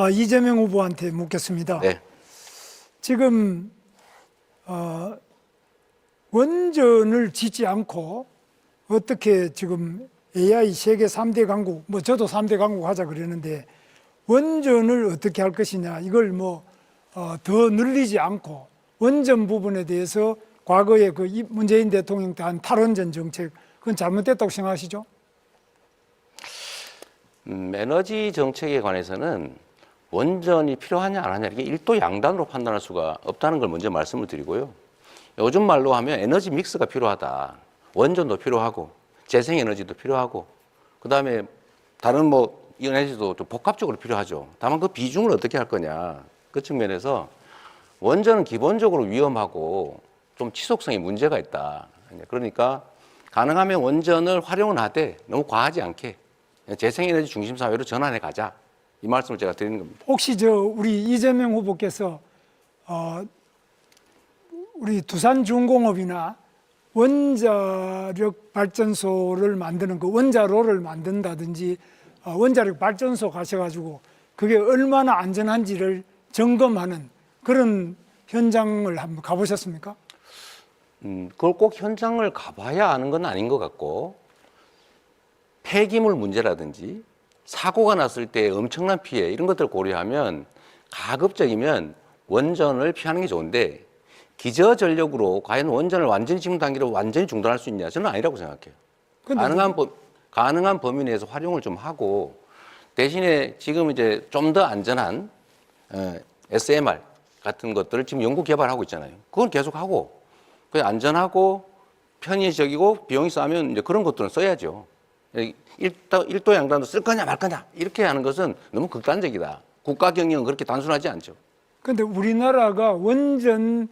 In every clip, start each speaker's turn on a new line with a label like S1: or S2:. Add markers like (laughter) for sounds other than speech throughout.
S1: 아, 이재명 후보한테 묻겠습니다.
S2: 네.
S1: 지금 어, 원전을 짓지 않고 어떻게 지금 AI 세계 3대 강국, 뭐 저도 3대 강국 하자 그랬는데 원전을 어떻게 할 것이냐 이걸 뭐 어, 더 늘리지 않고 원전 부분에 대해서 과거에 그 이- 문재인 대통령 때 한 탈원전 정책 그건 잘못됐다고 생각하시죠?
S2: 음, 에너지 정책에 관해서는 원전이 필요하냐 안 하냐 이게 일도 양단으로 판단할 수가 없다는 걸 먼저 말씀을 드리고요. 요즘 말로 하면 에너지 믹스가 필요하다. 원전도 필요하고 재생에너지도 필요하고 그다음에 다른 뭐 에너지도 좀 복합적으로 필요하죠. 다만 그 비중을 어떻게 할 거냐 그 측면에서 원전은 기본적으로 위험하고 좀 지속성에 문제가 있다. 그러니까 가능하면 원전을 활용은 하되 너무 과하지 않게 재생에너지 중심 사회로 전환해 가자. 이 말씀을 제가 드리는 겁니다.
S1: 혹시 저 우리 이재명 후보께서 어, 우리 두산 중공업이나 원자력 발전소를 만드는 그 원자로를 만든다든지 어, 원자력 발전소 가셔가지고 그게 얼마나 안전한지를 점검하는 그런 현장을 한번 가보셨습니까?
S2: 음, 그걸 꼭 현장을 가봐야 아는 건 아닌 것 같고 폐기물 문제라든지 사고가 났을 때 엄청난 피해 이런 것들을 고려하면 가급적이면 원전을 피하는 게 좋은데 기저 전력으로 과연 원전을 완전히 지금 단계로 완전히 중단할 수 있냐 저는 아니라고 생각해요. 가능한 범, 가능한 범위 내에서 활용을 좀 하고 대신에 지금 이제 좀 더 안전한 어, SMR 같은 것들을 지금 연구 개발하고 있잖아요. 그건 계속 하고 그 안전하고 편의적이고 비용이 싸면 이제 그런 것들은 써야죠. 일도, 일도 양단도 쓸 거냐 말 거냐 이렇게 하는 것은 너무 극단적이다. 국가 경영은 그렇게 단순하지 않죠.
S1: 근데 우리나라가 원전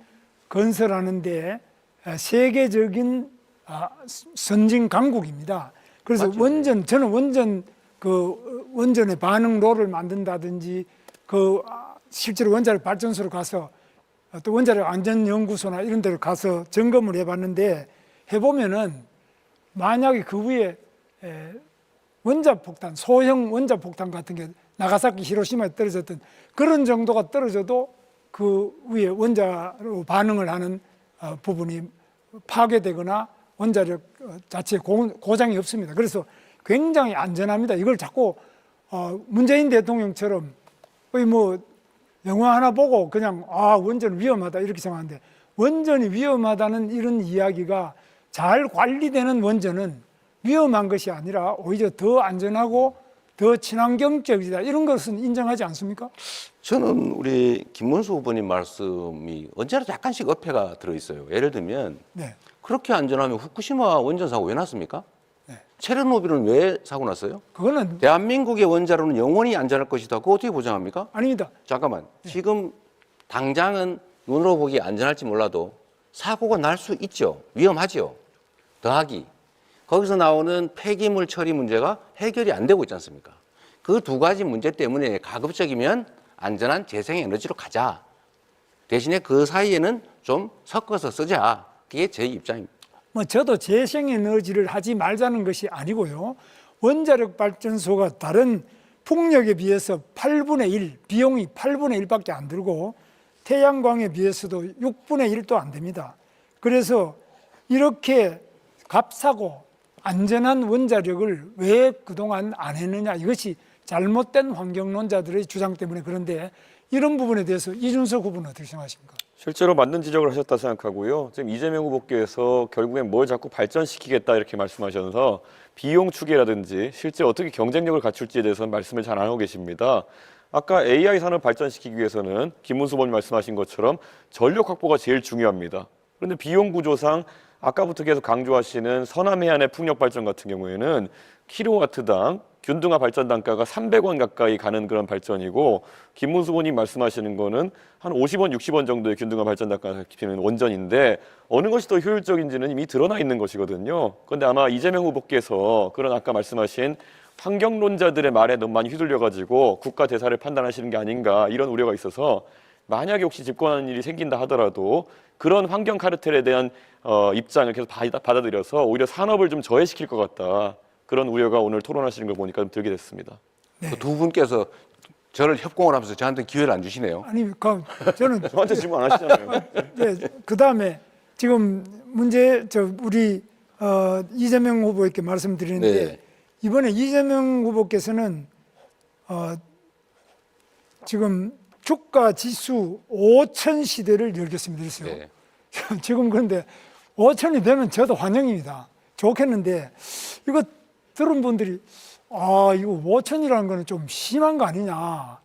S1: 건설하는데 아, 세계적인 아, 선진 강국입니다. 그래서
S2: 맞죠.
S1: 원전 저는 원전 그 원전의 반응로를 만든다든지 그 아, 실제로 원자력 발전소로 가서 아, 또 원자력 안전연구소나 이런 데를 가서 점검을 해봤는데 해보면은 만약에 그 위에 에, 원자폭탄, 소형 원자폭탄 같은 게 나가사키 히로시마에 떨어졌던 그런 정도가 떨어져도 그 위에 원자로 반응을 하는 어, 부분이 파괴되거나 원자력 어, 자체에 고, 고장이 없습니다. 그래서 굉장히 안전합니다. 이걸 자꾸 어, 문재인 대통령처럼 거의 뭐 영화 하나 보고 그냥 아 원전 위험하다 이렇게 생각하는데 원전이 위험하다는 이런 이야기가 잘 관리되는 원전은 위험한 것이 아니라 오히려 더 안전하고 더 친환경적이다 이런 것은 인정하지 않습니까?
S2: 저는 우리 김문수 후보님 말씀이 언제나 약간씩 어폐가 들어있어요. 예를 들면
S1: 네.
S2: 그렇게 안전하면 후쿠시마 원전 사고 왜 났습니까?
S1: 네.
S2: 체르노빌은 왜 사고 났어요?
S1: 그거는
S2: 대한민국의 원자로는 영원히 안전할 것이다. 그거 어떻게 보장합니까?
S1: 아닙니다.
S2: 잠깐만. 지금 당장은 눈으로 보기 안전할지 몰라도 사고가 날 수 있죠. 위험하죠. 더하기. 거기서 나오는 폐기물 처리 문제가 해결이 안 되고 있지 않습니까? 그 두 가지 문제 때문에 가급적이면 안전한 재생 에너지로 가자. 대신에 그 사이에는 좀 섞어서 쓰자. 그게 제 입장입니다.
S1: 뭐 저도 재생 에너지를 하지 말자는 것이 아니고요. 원자력 발전소가 다른 풍력에 비해서 8분의 1, 비용이 8분의 1밖에 안 들고 태양광에 비해서도 6분의 1도 안 됩니다. 그래서 이렇게 값싸고 안전한 원자력을 왜 그동안 안 했느냐 이것이 잘못된 환경론자들의 주장 때문에 그런데 이런 부분에 대해서 이준석 후보는 어떻게 생각하십니까?
S3: 실제로 맞는 지적을 하셨다 생각하고요. 지금 이재명 후보께서 결국엔 뭘 자꾸 발전시키겠다 이렇게 말씀하셔서 비용 추계라든지 실제 어떻게 경쟁력을 갖출지에 대해서는 말씀을 잘 안 하고 계십니다. 아까 AI 산업 발전시키기 위해서는 김문수 후보님 말씀하신 것처럼 전력 확보가 제일 중요합니다. 그런데 비용 구조상 아까부터 계속 강조하시는 서남 해안의 풍력 발전 같은 경우에는 킬로와트당 균등화 발전 단가가 300원 가까이 가는 그런 발전이고 김문수 의원님 말씀하시는 거는 한 50원, 60원 정도의 균등화 발전 단가가 깊이는 원전인데 어느 것이 더 효율적인지는 이미 드러나 있는 것이거든요. 그런데 아마 이재명 후보께서 그런 아까 말씀하신 환경론자들의 말에 너무 많이 휘둘려 가지고 국가 대사를 판단하시는 게 아닌가 이런 우려가 있어서 만약에 혹시 집권하는 일이 생긴다 하더라도 그런 환경 카르텔에 대한 어, 입장을 계속 받아- 받아들여서 오히려 산업을 좀 저해시킬 것 같다. 그런 우려가 오늘 토론하시는 걸 보니까 좀 들게 됐습니다.
S1: 네.
S2: 그 두 분께서 저를 협공을 하면서 저한테 기회를 안 주시네요.
S1: 아니, 그 저는 (laughs)
S3: 저한테 질문 안 하시잖아요. (laughs)
S1: 네, 그 다음에 지금 문제 저 우리 어, 이재명 후보에게 말씀드리는데
S2: 네.
S1: 이번에 이재명 후보께서는 어, 지금 주가 지수 5천 시대를 열겠습니다. 그랬어요.
S2: 네. (laughs)
S1: 지금 그런데 5천이 되면 저도 환영입니다. 좋겠는데 이거 들은 분들이 아 이거 5천이라는 거는 좀 심한 거 아니냐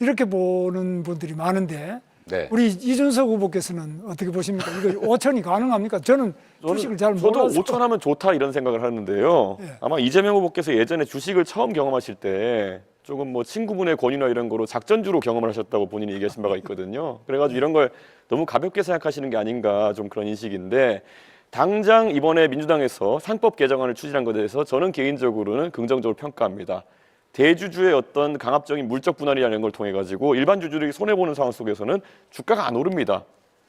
S1: 이렇게 보는 분들이 많은데
S2: 네.
S1: 우리 이준석 후보께서는 어떻게 보십니까? 이거 (laughs) 5천이 가능합니까? 저는 주식을 잘
S3: 저도
S1: 몰라서
S3: 5천 하면 좋다 이런 생각을 하는데요.
S1: 예.
S3: 아마 이재명 후보께서 예전에 주식을 처음 경험하실 때 조금 뭐 친구분의 권유나 이런 거로 작전주로 경험을 하셨다고 본인이 얘기하신 바가 있거든요. 그래가지고 이런 걸 너무 가볍게 생각하시는 게 아닌가 좀 그런 인식인데 당장 이번에 민주당에서 상법 개정안을 추진한 것에 대해서 저는 개인적으로는 긍정적으로 평가합니다. 대주주의 어떤 강압적인 물적 분할이라는 걸 통해 가지고 일반 주주들이 손해 보는 상황 속에서는 주가가 안 오릅니다.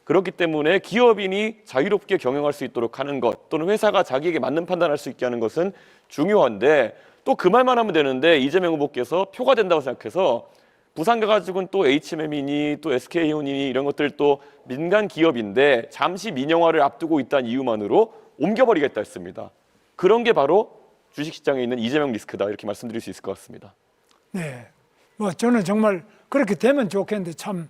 S3: 그렇기 때문에 기업인이 자유롭게 경영할 수 있도록 하는 것 또는 회사가 자기에게 맞는 판단할 수 있게 하는 것은 중요한데 또 그 말만 하면 되는데 이재명 후보께서 표가 된다고 생각해서 부산 가 가지고는 또 HMM이니 또 SK이온이니 이런 것들 또 민간 기업인데 잠시 민영화를 앞두고 있다는 이유만으로 옮겨버리겠다 했습니다. 그런 게 바로 주식시장에 있는 이재명 리스크다 이렇게 말씀드릴 수 있을 것 같습니다.
S1: 네. 뭐 저는 정말 그렇게 되면 좋겠는데 참